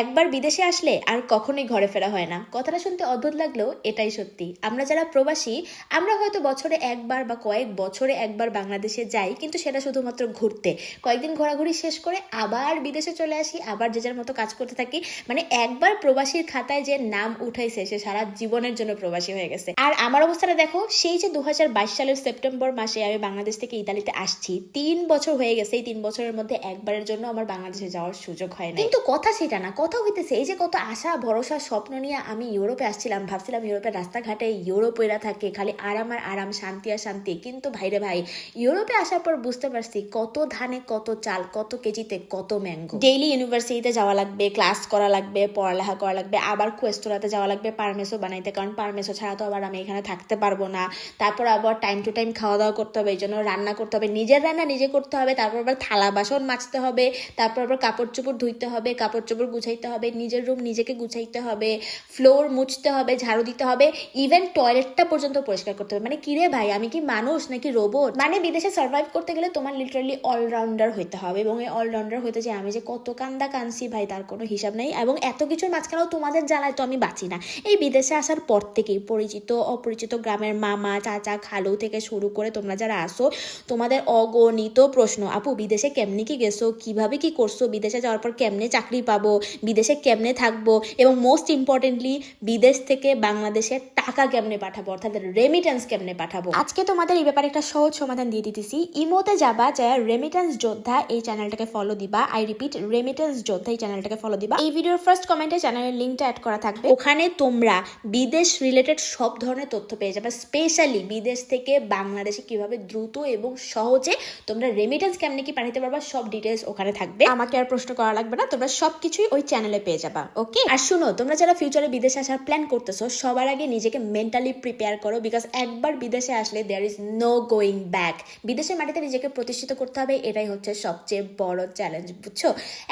একবার বিদেশে আসলে আর কখনোই ঘরে ফেরা হয় না। কথাটা শুনতে অদ্ভুত লাগলেও এটাই সত্যি। আমরা যারা প্রবাসী, আমরা হয়তো বছরে একবার বা কয়েক বছরে একবার বাংলাদেশে যাই, কিন্তু সেটা শুধুমাত্র ঘুরতে। কয়েকদিন ঘোরাঘুরি শেষ করে আবার বিদেশে চলে আসি, আবার যে যার মতো কাজ করতে থাকি। মানে একবার প্রবাসীর খাতায় যে নাম উঠাইছে, সে সারা জীবনের জন্য প্রবাসী হয়ে গেছে। আর আমার অবস্থাটা দেখো, সেই যে দু হাজার বাইশ সালের সেপ্টেম্বর মাসে আমি বাংলাদেশ থেকে ইতালিতে আসছি, তিন বছর হয়ে গেছে। এই তিন বছরের মধ্যে একবারের জন্য আমার বাংলাদেশে যাওয়ার সুযোগ হয় না কিন্তু কথা সেটা না কথা হইতেছে, এই যে কত আশা, ভরসা, স্বপ্ন নিয়ে আমি ইউরোপে আসছিলাম, ভাবছিলাম ইউরোপের রাস্তাঘাটে ইউরোপেরা থাকে, খালি আরাম আর আরাম, শান্তি আর শান্তি। কিন্তু ভাইরে ভাই, ইউরোপে আসার পর বুঝতে পারছি কত ধানে কত চাল, কত কেজিতে কত ম্যাঙ্গো। ডেইলি ইউনিভার্সিটিতে যাওয়া লাগবে ক্লাস করা লাগবে, পড়ালেখা করা লাগবে, আবার কোয়েস্তোরাতে যাওয়া লাগবে পারমেসো বানাইতে, কারণ পারমেসো ছাড়া তো আবার আমি এখানে থাকতে পারব না। তারপর আবার টাইম টু টাইম খাওয়া দাওয়া করতে হবে, এই জন্য রান্না করতে হবে, নিজের রান্না নিজে করতে হবে, তারপর আবার থালা, বাসন মাজতে হবে, তারপর আবার কাপড় চোপড় ধুইতে হবে, কাপড় চোপড় গুছাইতে হবে, নিজের রুম নিজেকে গুছাইতে হবে ফ্লোর মুছতে হবে, ঝাড়ু দিতে হবে ইভেন টয়লেটটা পর্যন্ত পরিষ্কার করতে হবে। মানে কিরে ভাই, আমি কি মানুষ নাকি রোবট মানে বিদেশে সার্ভাইভ করতে গেলে তোমার লিটারালি অলরাউন্ডার হইতে হবে এবং এই অলরাউন্ডার হইতে যে আমি যে কত কান্দা কানছি ভাই, তার কোনো হিসাব নেই এবং এত কিছুর মাঝখানেও তোমাদের জ্বালায় তো আমি বাঁচি না। এই বিদেশে আসার পর থেকেই পরিচিত, অপরিচিত গ্রামের মামা, চাচা, খালু থেকে শুরু করে তোমরা যারা আসো, তোমাদের অগণিত প্রশ্ন, আপু, বিদেশে কেমনি কি গেছো? কীভাবে কি করছ? বিদেশে যাওয়ার পর কেমনে চাকরি পাবো? বিদেশে কেমনে থাকব এবং মোস্ট ইম্পর্টেন্টলি বিদেশ থেকে বাংলাদেশে টাকা কেমনে পাঠাবো অর্থাৎ রেমিটেন্স কেমনে পাঠাবো? আজকে তোমাদের এই ব্যাপারে একটা সহজ সমাধান দিয়ে দিতেছি। ইমোতে যাবা যা রেমিটেন্স যোদ্ধা এই চ্যানেলটাকে ফলো দিবা। আই রিপিট রেমিটেন্স যোদ্ধা এই চ্যানেলটাকে ফলো দিবা। এই ভিডিওর ফার্স্ট কমেন্টে চ্যানেলের লিঙ্কটা অ্যাড করা থাকবে। ওখানে তোমরা বিদেশ রিলেটেড সব ধরনের তথ্য পেয়ে যাবে স্পেশালি বিদেশ থেকে বাংলাদেশে কীভাবে দ্রুত এবং সহজে তোমরা রেমিটেন্স কেমনে কি পাঠাতে পারবা সব ডিটেলস ওখানে থাকবে। আমাকে আর প্রশ্ন করা লাগবে না তোমরা সবকিছুই ওই চ্যানেলে পেয়ে যাবা ওকে আর শুনো, তোমরা যারা ফিউচারে বিদেশে আসার প্ল্যান করতেছো, সবার আগে নিজেকে মেন্টালি প্রিপেয়ার করো বিকজ একবার বিদেশে আসলে there is no going back বিদেশের মাটিতে নিজেকে প্রতিষ্ঠিত করতে হবে, এটাই হচ্ছে সবচেয়ে বড় চ্যালেঞ্জ বুঝছ?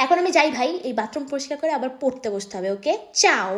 এখন আমি যাই ভাই, এই বাথরুম পরিষ্কার করে আবার পড়তে বসতে হবে ওকে চাও